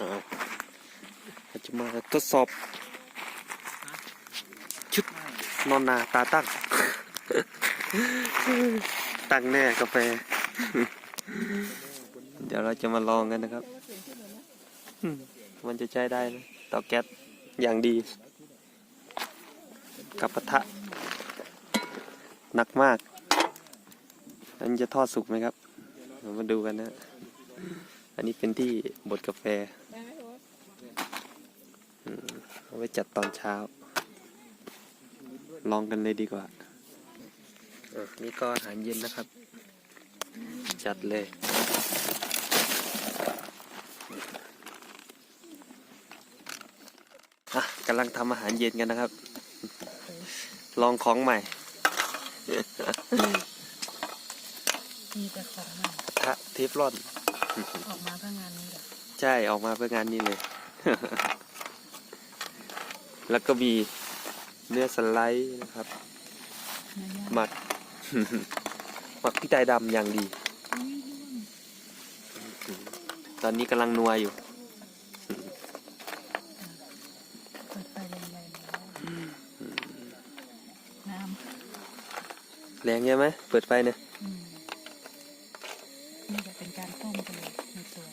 อาเราจะมาทดสอบชุดนอนนาตาตั้ง ตั้งแน่กาแฟ เดี๋ยวเราจะมาลองกันนะครับ มันจะใช้ได้ไหมเตาแก๊สอย่างดี กับกระทะหนักมาก อันนจะทอดสุกไหมครับเรามาดูกันนะ อันนี้เป็นที่บดกาแฟอืมเอาไว้จัดตอนเช้า ลองกันเลยดีกว่าอะนี่ก็อาหารเย็นนะครับ จัดเลยอะกำลังทำอาหารเย็นกันนะครับ ลองของใหม่มีแต่ของใหม่ทะเทฟลอน ออกมาเพื่องานนี้เหรอใช่ออกมาเพื่องานนี้เลย แล้วก็มีเนื้อสไลด์นะครับ เนื้อย่างหมัก หมักพริกไทยดำอย่างดี อุ๊ยร่วงตอนนี้กำลังนัวอยู่ เปิดไฟแรงๆแล้วน้แรงใช่ไหมเปิดไฟเนี่ยำอืมนี่จะเป็นการต้มไปเลยในตัว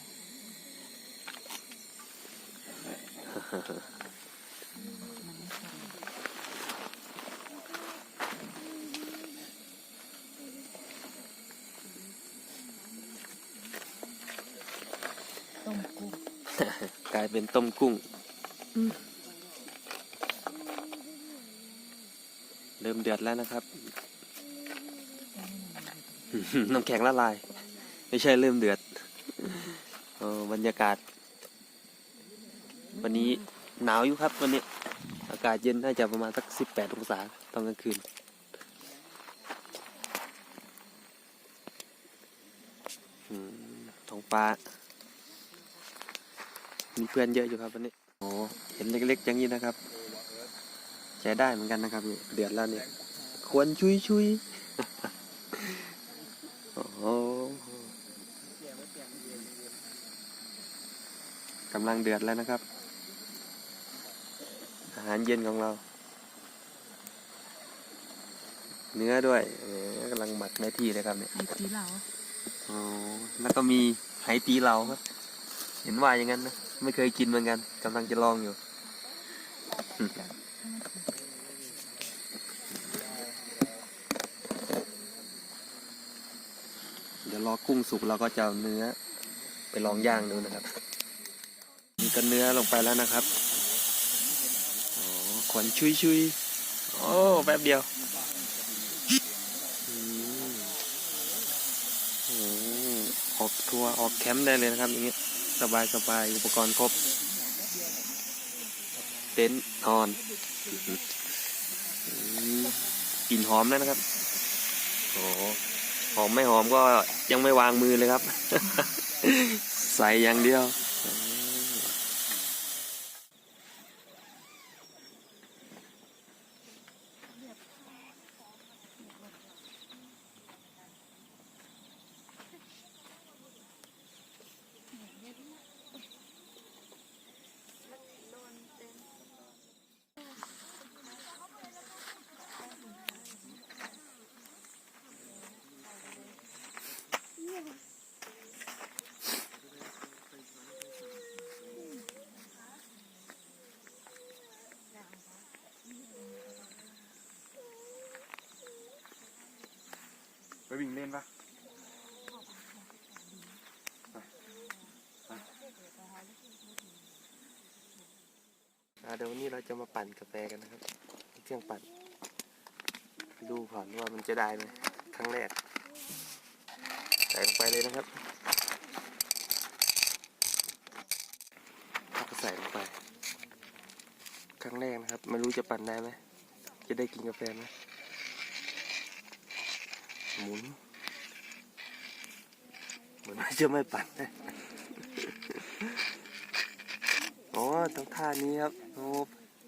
มันไม่สุกต้ม กุ้งกลายเป็นต้มกุ้ง เริ่มเดือดแล้วนะครับ น้ำแข็งละลาย ไม่ใช่เริ่มเดือดเออบรรยากาศ วันนี้หนาวอยู่ครับวันนี้ อากาศเย็นน่าจะประมาณสักสิบแปดองศาตอนกลางคืนอืมท้องฟ้า มีเพื่อนเยอะอยู่ครับวันนี้โอ้เห็นเล็กๆอย่างนี้นะครับใช้ได้เหมือนกันนะครับนี่เดือดแล้วเนี่ยควรชุยชุยโอ้โหกำลังเดือดแล้วนะครับ อาหารเย็นของเรา เนื้อด้วยเออกำลังหมักได้ที่เลยครับเนี่ยไอ้ตีเหลาอ๋อแล้วก็มีไหตีเหลาครับ เห็นว่าอย่างนั้นนะไม่เคยกินเหมือนกันกำลังจะลองอยู่เดี๋ยวรอกุ้งสุกเราก็จะเนื้อ ไปลองย่างดูนะครับมีก็เนื้อลงไปแล้วนะครับอ๋อขวัญชุยชุยโอ้แป๊บเดียวอืมโอ้ออกทัวร์ออกแคมป์ได้เลยนะครับอย่างเงี้ย สบายสบายอุปกรณ์ครบ เต็นท์นอนกลิ่นหอมแล้วนะครับโอ้หอมไม่หอมก็ยังไม่วางมือเลยครับ ใส่อย่างเดียว นปะเดี๋ยววันนี้เราจะมาปั่นกาแฟกันนะครับ เครื่องปั่น ดูก่อนว่ามันจะได้ไหมครั้งแรกใส่ลงไปเลยนะครับแล้วก็ใส่ลงไป ครั้งแรกนะครับ ไม่รู้จะปั่นได้ไหม จะได้กินกาแฟไหมหมุน เหมือนจะไม่ปั่นอ๋อต้องท่านี้ครับโอ้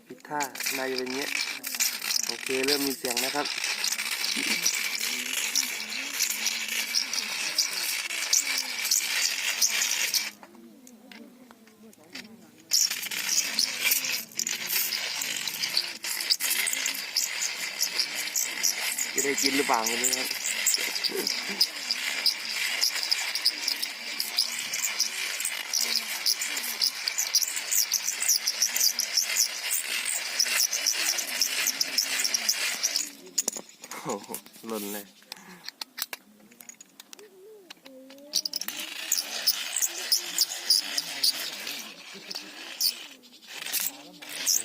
ผิดท่านายจะเป็นเงี้ย โอเคเริ่มมีเสียงนะครับจะได้กินหรือเปล่าเนี่ย หล่นเลย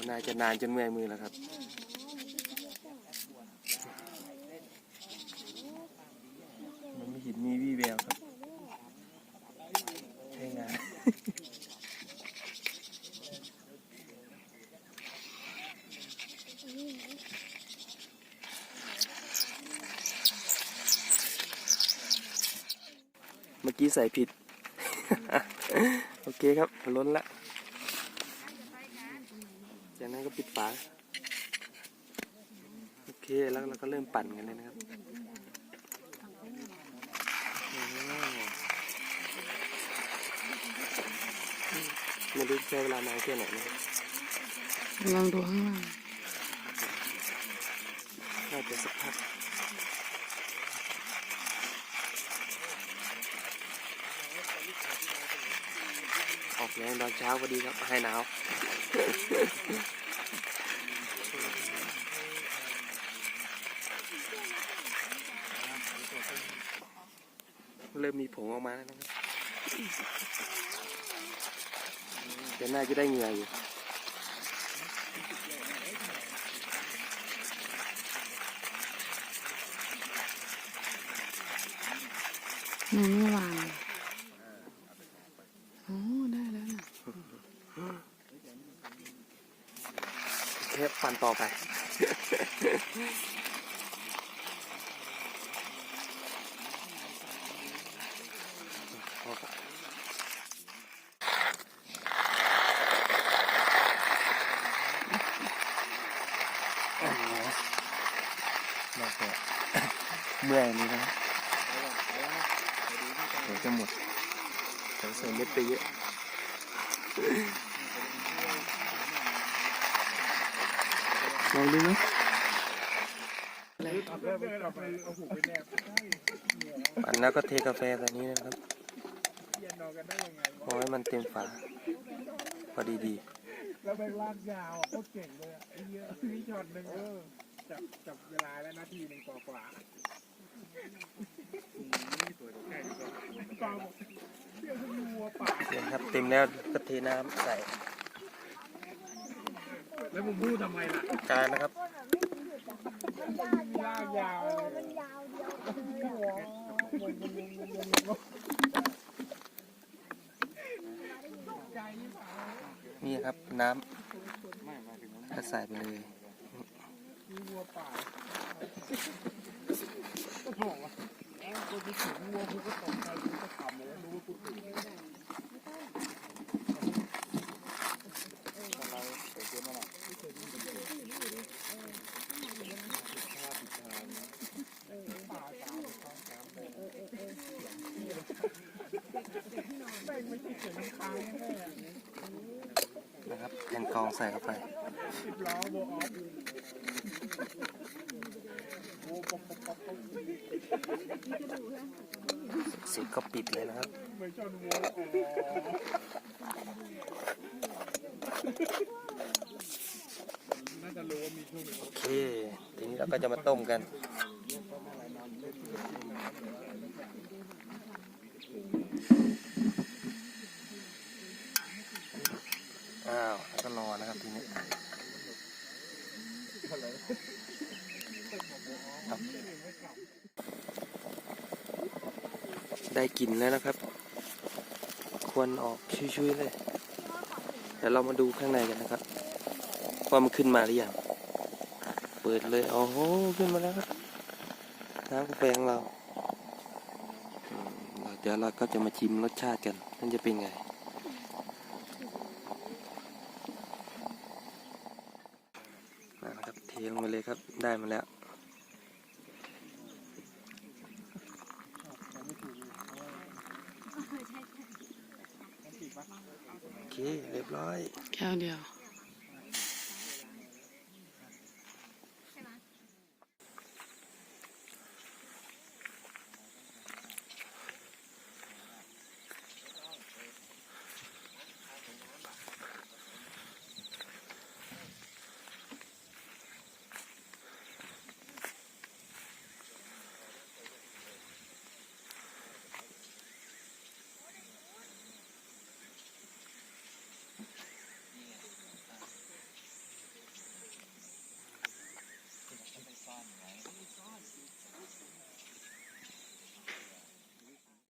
น่าจะนานจนเมื่อยมือแล้วครับมันไม่เห็นมีวี่แววครับใช่งาน เมื่อกี้ ใส่ผิด โอเคครับล้นละจากนั้นก็ปิดฝาโอเคแล้วเราก็เริ่มปั่นกันเลยนะครับโอ้ไม่รู้ใช้เวลานานแค่ไหนนะครับลองดูข้างล่างน่าจะสักพักออก แรงตอนเช้าพอดีครับให้หนาวเริ่มมีผงออกมาแล้วนะครับเดี๋ยวน่าจะได้เหงื่ออยู่หนูไม่วางโอ้ได้แล้วนะ แค่ปั่นต่อไป เมื่อยนี่นะเดี๋ยวจะหมดเดี๋ยวใส่เม็ดไปเยอะ องดูไหมปั่นแล้วก็เทกาแฟแบบนี้นะครับพอให้มันเต็มฝาพอดีดีแล้วไปลากยาวอะโคตรเก่งเลยอะไอ้เหี้ยมีช็อตหนึ่งเออจับจับเวลาแล้วนาทีหนึ่งกว่ากว่าปลาบอกเที่ยวคุณวัวป่าๆเนี่ยครับเต็มแล้วก็เทน้ำใส่ แล้วมึงพูดทำไมล่ะจานนะครับลากยาวเลยนี่ครับน้ำก็ใส่ไปเลยวัวป่าบอกว่าแองกูไปถึงวัวกูก็ตกใจกูก็ขำเลยรู้ว่ากูถึง นะครับแผ่นกองใส่เข้าไปสิก็ปิดเลยนะครับโอเค ทีนี้เราก็จะมาต้มกัน อ้าว แล้วก็รอนะครับทีนี้ ครับ ได้กลิ่นแล้วนะครับ ควรออกชุยๆเลยเดี๋ยวเรามาดูข้างในกันนะครับ ว่ามันขึ้นมาหรือยังเปิดเลยโอ้โหขึ้นมาแล้วครับน้ำกาแฟของเราเดี๋ยวเราก็จะมาชิมรสชาติกันนั่นจะเป็นไงนะครับเทลงไปเลยครับได้มาแล้ว โอเค เรียบ ร้อย แก้วเดียว